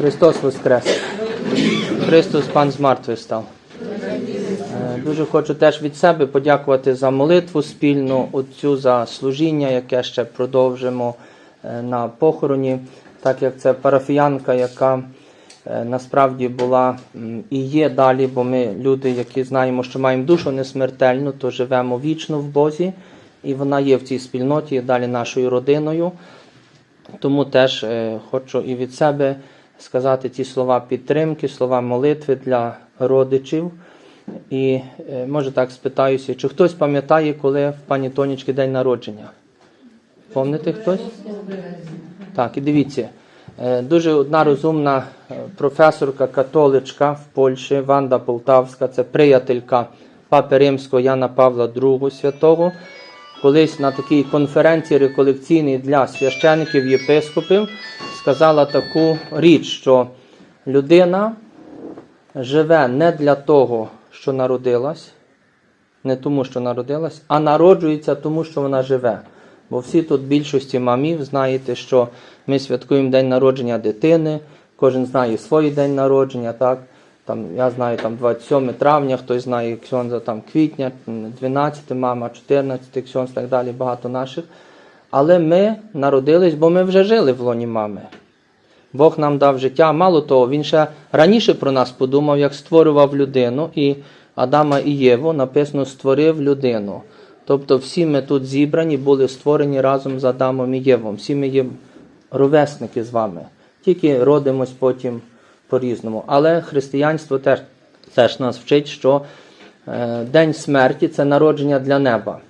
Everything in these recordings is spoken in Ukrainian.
Христос Воскрес! Христос Пан з мертвих став. Е, Дуже хочу теж від себе подякувати за молитву спільну, отцю за служіння, яке ще продовжимо е, на похороні, так як це парафіянка, яка е, насправді була і є далі, бо ми люди, які знаємо, що маємо душу несмертельну, то живемо вічно в Бозі, і вона є в цій спільноті, є далі нашою родиною. Тому теж хочу і від себе сказати ці слова підтримки, слова молитви для родичів. І е, може так спитаюся, чи хтось пам'ятає, коли в пані Тонічки день народження? Помните хтось? Так, і дивіться, е, дуже одна розумна е, професорка католичка в Польщі, Ванда Полтавська, це приятелька Папи Римського Яна Павла II святого. Колись на такій конференції реколекційній для священиків єпископів сказала таку річ, що людина живе не для того, що народилась, не тому, що народилась, а народжується тому, що вона живе. Бо всі тут більшості мамів знаєте, що ми святкуємо день народження дитини, кожен знає свій день народження, так? Там, я знаю там 27 травня, хтось знає ксьонза там квітня, 12, мама 14, ксьонз, так далі, багато наших. Але ми народились, бо ми вже жили в лоні мами. Бог нам дав життя. Мало того, Він ще раніше про нас подумав, як створював людину, і Адама і Єву написано створив людину. Тобто всі ми тут зібрані, були створені разом з Адамом і Євом. Всі ми є ровесники з вами. Тільки родимось потім по-різному. Але християнство теж, теж нас вчить, що е, День смерті це народження для неба.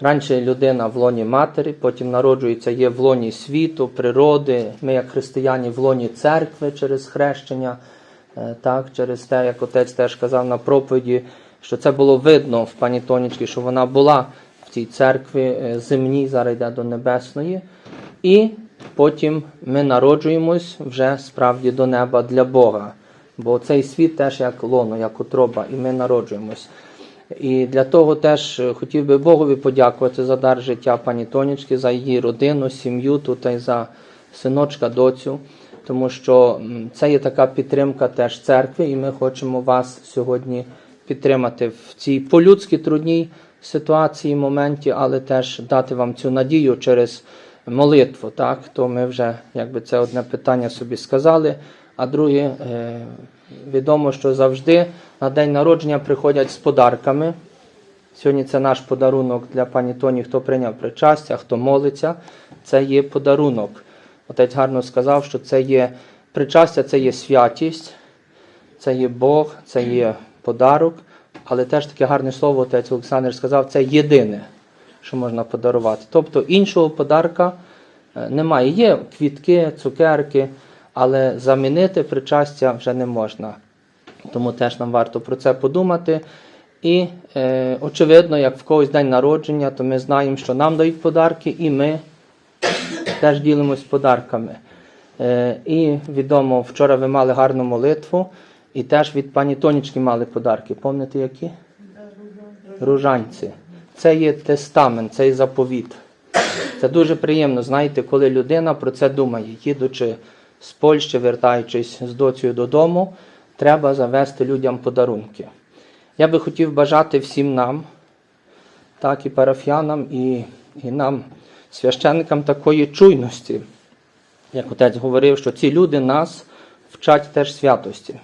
Раніше людина в лоні матері, потім народжується є в лоні світу, природи. Ми, як християни, в лоні церкви через хрещення, е, так, через те, як отець теж казав на проповіді, що це було видно в пані Тонічці, що вона була в цій церкві е, земній, зараз йде до небесної. І потім ми народжуємось вже справді до неба для Бога. Бо цей світ теж як лоно, як утроба, і ми народжуємось. І для того теж е, хотів би Богові подякувати за дар життя пані Тонічки, за її родину, сім'ю тут і за синочка, доцю, тому що це є така підтримка теж церкви, і ми хочемо вас сьогодні підтримати в цій по-людськи трудній ситуації, моменті, але теж дати вам цю надію через молитву. Так, то ми вже якби це одне питання собі сказали. А друге, е, відомо, що завжди на день народження приходять з подарками. Сьогодні це наш подарунок для пані Тоні, хто прийняв причастя, хто молиться. Це є подарунок. Отець гарно сказав, що це є причастя, це є святість, це є Бог, це є подарок. Але теж таке гарне слово, отець Олександр сказав, це єдине, що можна подарувати. Тобто іншого подарка е, немає. Є квітки, цукерки, але замінити причастя вже не можна. Тому теж нам варто про це подумати. І е, очевидно, як в когось день народження, то ми знаємо, що нам дають подарки, і ми теж ділимось подарками. Е, і відомо, вчора ви мали гарну молитву, і теж від пані Тонічки мали подарки. Пам'ятаєте які? Ружанці. Це є тестамент, це є заповіт. Це дуже приємно, знаєте, коли людина про це думає, їдучи з Польщі, вертаючись з доцею додому, треба завести людям подарунки. Я би хотів бажати всім нам, так і парафіянам, і, і нам, священникам, такої чуйності. Як отець говорив, що ці люди нас вчать теж святості.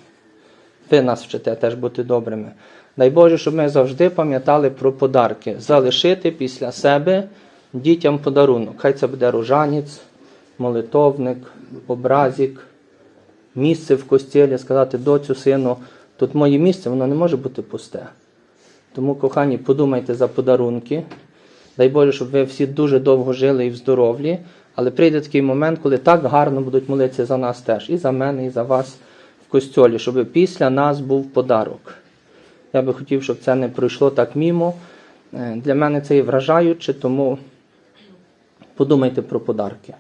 Ви нас вчите теж бути добрими. Дай Боже, щоб ми завжди пам'ятали про подарки. Залишити після себе дітям подарунок. Хай це буде рожанець, молитовник, образик, місце в костілі, сказати доцю, сину, тут моє місце, воно не може бути пусте. Тому, кохані, подумайте за подарунки. Дай Боже, щоб ви всі дуже довго жили і в здоров'ї, але прийде такий момент, коли так гарно будуть молитися за нас теж, і за мене, і за вас в костьолі, щоб після нас був подарок. Я би хотів, щоб це не пройшло так мімо. Е, Для мене це є вражаюче, тому подумайте про подарки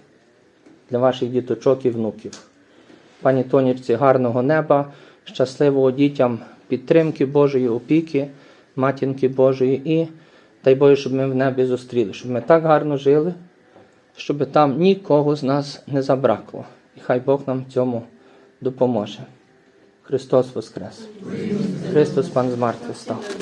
для ваших діточок і внуків. Пані Тонічці, гарного неба, щасливого дітям підтримки Божої опіки, матінки Божої і дай Боже, щоб ми в небі зустріли, щоб ми так гарно жили, щоб там нікого з нас не забракло. І хай Бог нам в цьому допоможе. Христос Воскрес! Христос Пан з мертвих став.